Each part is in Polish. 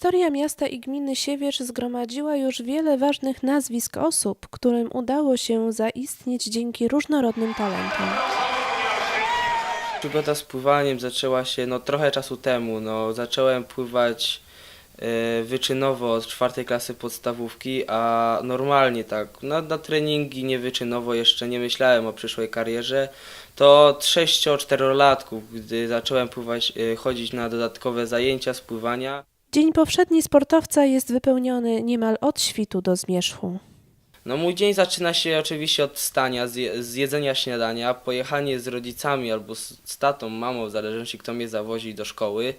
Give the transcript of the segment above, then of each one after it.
Historia miasta i gminy Siewierz zgromadziła już wiele ważnych nazwisk osób, którym udało się zaistnieć dzięki różnorodnym talentom. Przygoda z pływaniem zaczęła się no, trochę czasu temu. No, zacząłem pływać e, wyczynowo od czwartej klasy podstawówki, a normalnie tak, na, na treningi niewyczynowo jeszcze nie myślałem o przyszłej karierze. To od 6-4 latków, gdy zacząłem pływać, e, chodzić na dodatkowe zajęcia z pływania. Dzień powszedni sportowca jest wypełniony niemal od świtu do zmierzchu. No mój dzień zaczyna się oczywiście od wstania, zje, z jedzenia śniadania, pojechanie z rodzicami albo z, z tatą, mamą, w zależności kto mnie zawozi do szkoły.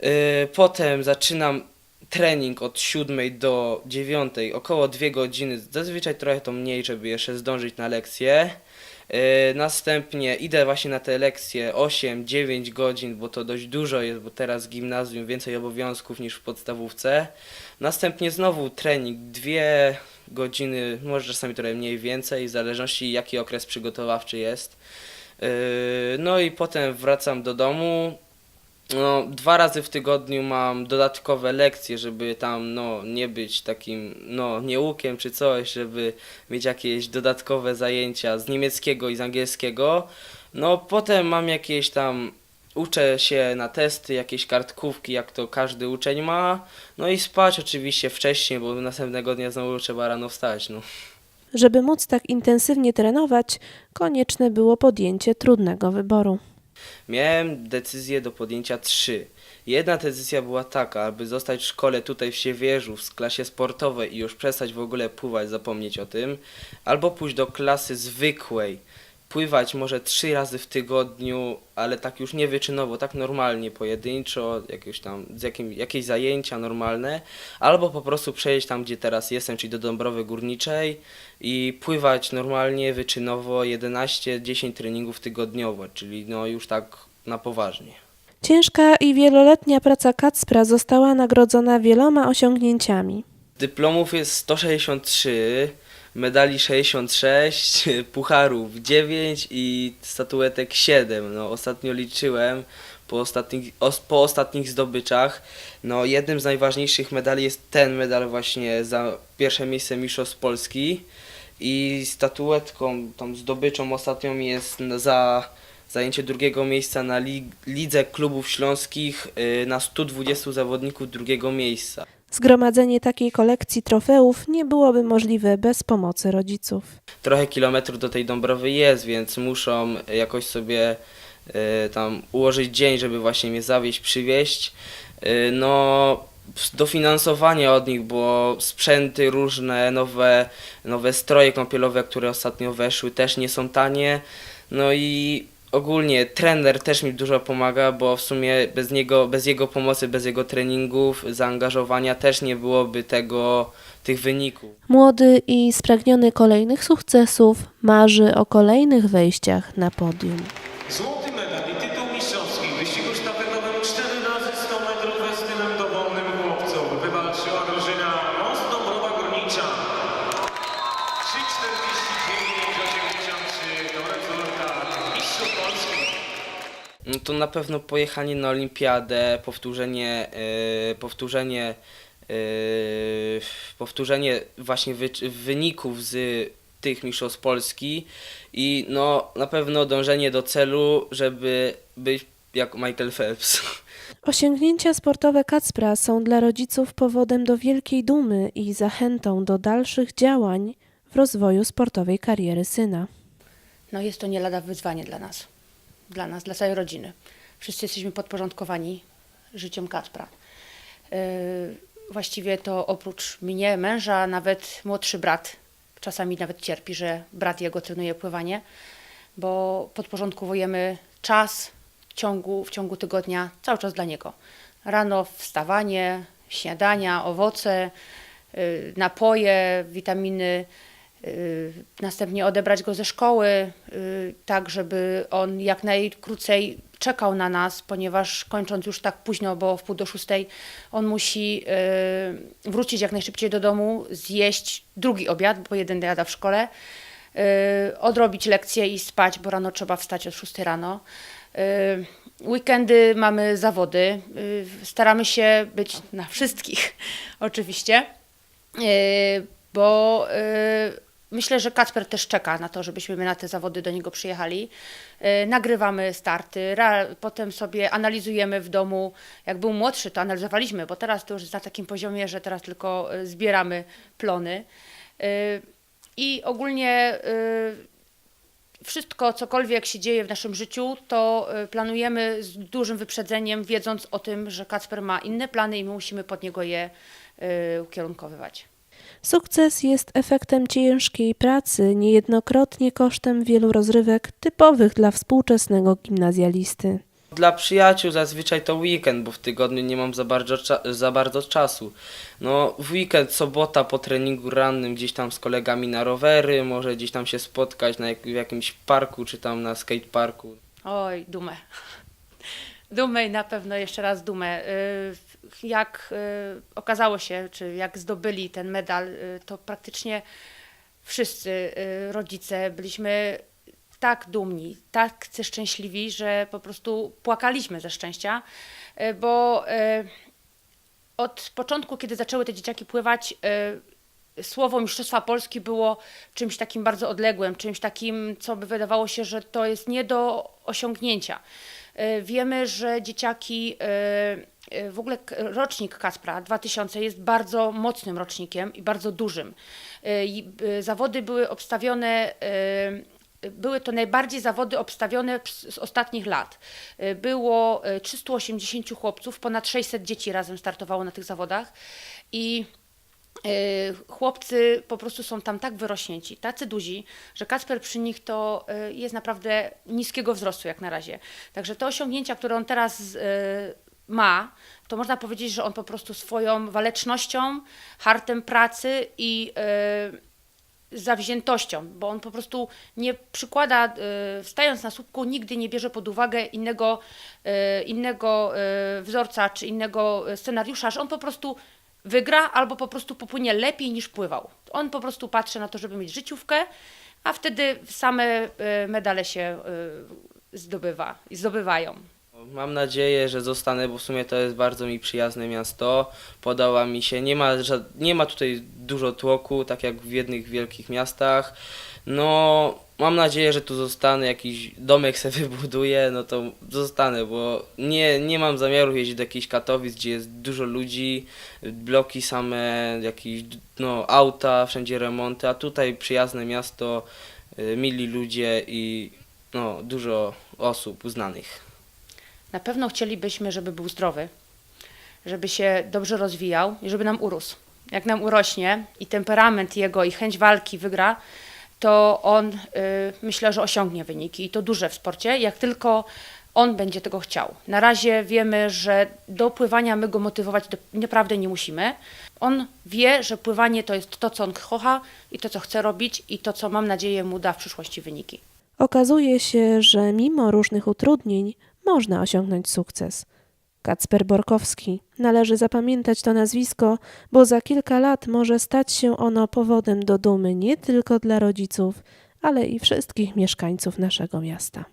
Yy, potem zaczynam trening od 7 do 9, około 2 godziny, zazwyczaj trochę to mniej, żeby jeszcze zdążyć na lekcję. Yy, następnie idę właśnie na te lekcje 8-9 godzin, bo to dość dużo jest, bo teraz w gimnazjum więcej obowiązków niż w podstawówce. Następnie znowu trening, dwie godziny, może czasami trochę mniej, więcej, w zależności jaki okres przygotowawczy jest. Yy, No i potem wracam do domu. No, dwa razy w tygodniu mam dodatkowe lekcje, żeby tam no, nie być takim no, nieukiem czy coś, żeby mieć jakieś dodatkowe zajęcia z niemieckiego i z angielskiego. No potem mam jakieś tam, uczę się na testy, jakieś kartkówki, jak to każdy uczeń ma. No i spać oczywiście wcześniej, bo następnego dnia znowu trzeba rano wstać. No. Żeby móc tak intensywnie trenować, konieczne było podjęcie trudnego wyboru. Miałem decyzję do podjęcia trzy. Jedna decyzja była taka, aby zostać w szkole tutaj w Siewierzu, w klasie sportowej i już przestać w ogóle pływać, zapomnieć o tym, albo pójść do klasy zwykłej, pływać może trzy razy w tygodniu, ale tak już nie wyczynowo, tak normalnie, pojedynczo, jakieś tam, z jakim, jakieś zajęcia normalne, albo po prostu przejść tam, gdzie teraz jestem, czyli do Dąbrowy Górniczej i pływać normalnie, wyczynowo 11-10 treningów tygodniowo, czyli no już tak na poważnie. Ciężka i wieloletnia praca Kacpra została nagrodzona wieloma osiągnięciami. Dyplomów jest 163, medali 66, pucharów 9 i statuetek 7. No, ostatnio liczyłem po ostatnich, os, po ostatnich zdobyczach. No, jednym z najważniejszych medali jest ten medal właśnie za pierwsze miejsce Mistrzostw Polski i statuetką, tą zdobyczą ostatnią jest za zajęcie drugiego miejsca na Lidze Klubów Śląskich y, na 120 zawodników drugiego miejsca. Zgromadzenie takiej kolekcji trofeów nie byłoby możliwe bez pomocy rodziców. trochę kilometrów do tej Dąbrowy jest, więc muszą jakoś sobie e, tam ułożyć dzień, żeby właśnie mnie zawieźć, przywieźć. E, no, dofinansowanie od nich, bo sprzęty różne, nowe, nowe stroje kąpielowe, które ostatnio weszły, też nie są tanie. No i ogólnie trener też mi dużo pomaga, bo w sumie bez niego, bez jego pomocy, bez jego treningów, zaangażowania też nie byłoby tego, tych wyników. Młody i spragniony kolejnych sukcesów marzy o kolejnych wejściach na podium. To na pewno pojechanie na olimpiadę, powtórzenie, yy, powtórzenie, yy, powtórzenie właśnie wy, wyników z tych mistrzostw Polski i no na pewno dążenie do celu, żeby być jak Michael Phelps. Osiągnięcia sportowe Kacpra są dla rodziców powodem do wielkiej dumy i zachętą do dalszych działań w rozwoju sportowej kariery syna. No jest to nie lada wyzwanie dla nas, dla nas, dla całej rodziny. Wszyscy jesteśmy podporządkowani życiem Kacpra. Yy, właściwie to oprócz mnie, męża, nawet młodszy brat czasami nawet cierpi, że brat jego trenuje pływanie, bo podporządkowujemy czas w ciągu, w ciągu tygodnia cały czas dla niego. Rano wstawanie, śniadania, owoce, yy, napoje, witaminy, y, następnie odebrać go ze szkoły, y, tak żeby on jak najkrócej czekał na nas, ponieważ kończąc już tak późno, bo w pół do szóstej, on musi y, wrócić jak najszybciej do domu, zjeść drugi obiad, bo jeden jada w szkole, y, odrobić lekcje i spać, bo rano trzeba wstać od szóstej rano. Y, weekendy mamy zawody. Y, Staramy się być na wszystkich, oczywiście, Y, bo y, myślę, że Kacper też czeka na to, żebyśmy my na te zawody do niego przyjechali. Y, Nagrywamy starty, potem sobie analizujemy w domu. Jak był młodszy, to analizowaliśmy, bo teraz to już na takim poziomie, że teraz tylko y, zbieramy plony. Y, I ogólnie wszystko, cokolwiek się dzieje w naszym życiu, to planujemy z dużym wyprzedzeniem, wiedząc o tym, że Kacper ma inne plany i my musimy pod niego je ukierunkowywać. Sukces jest efektem ciężkiej pracy, niejednokrotnie kosztem wielu rozrywek typowych dla współczesnego gimnazjalisty. Dla przyjaciół zazwyczaj to weekend, bo w tygodniu nie mam za bardzo, za bardzo czasu. No, w weekend, sobota po treningu rannym gdzieś tam z kolegami na rowery, może gdzieś tam się spotkać na jak, w jakimś parku czy tam na skateparku. Oj, dumę. Dumę i na pewno jeszcze raz dumę. Y, Jak y, okazało się, czy jak zdobyli ten medal, y, to praktycznie wszyscy y, rodzice byliśmy tak dumni, tak szczęśliwi, że po prostu płakaliśmy ze szczęścia, bo od początku, kiedy zaczęły te dzieciaki pływać, słowo Mistrzostwa Polski było czymś takim bardzo odległym, czymś takim, co by wydawało się, że to jest nie do osiągnięcia. Wiemy, że dzieciaki, w ogóle rocznik Kaspra 2000 jest bardzo mocnym rocznikiem i bardzo dużym. Y, y, Zawody były obstawione y, były to najbardziej zawody obstawione z ostatnich lat. Y, Było y, 380 chłopców, ponad 600 dzieci razem startowało na tych zawodach i y, chłopcy po prostu są tam tak wyrośnięci, tacy duzi, że Kacper przy nich to y, jest naprawdę niskiego wzrostu jak na razie. Także te osiągnięcia, które on teraz y, ma, to można powiedzieć, że on po prostu swoją walecznością, hartem pracy i y, zawziętością, bo on po prostu nie przykłada, y, wstając na słupku, nigdy nie bierze pod uwagę innego, y, innego y, wzorca czy innego scenariusza, że on po prostu wygra albo po prostu popłynie lepiej niż pływał. On po prostu patrzy na to, żeby mieć życiówkę, a wtedy same medale się zdobywa i zdobywają. Mam nadzieję, że zostanę, bo w sumie to jest bardzo mi przyjazne miasto. Podoba mi się, nie ma, nie ma tutaj dużo tłoku, tak jak w jednych wielkich miastach. No, mam nadzieję, że tu zostanę, jakiś domek sobie wybuduję, no to zostanę, bo nie, nie mam zamiaru jeździć do jakichś Katowic, gdzie jest dużo ludzi, bloki same, jakieś no, auta, wszędzie remonty, a tutaj przyjazne miasto, y, mili ludzie i no, dużo osób uznanych. Na pewno chcielibyśmy, żeby był zdrowy, żeby się dobrze rozwijał i żeby nam urósł. Jak nam urośnie i temperament jego i chęć walki wygra, to on y, myślę, że osiągnie wyniki i to duże w sporcie, jak tylko on będzie tego chciał. Na razie wiemy, że do pływania my go motywować do, naprawdę nie musimy. On wie, że pływanie to jest to, co on kocha i to, co chce robić i to, co mam nadzieję mu da w przyszłości wyniki. Okazuje się, że mimo różnych utrudnień można osiągnąć sukces. Kacper Borkowski. Należy zapamiętać to nazwisko, bo za kilka lat może stać się ono powodem do dumy nie tylko dla rodziców, ale i wszystkich mieszkańców naszego miasta.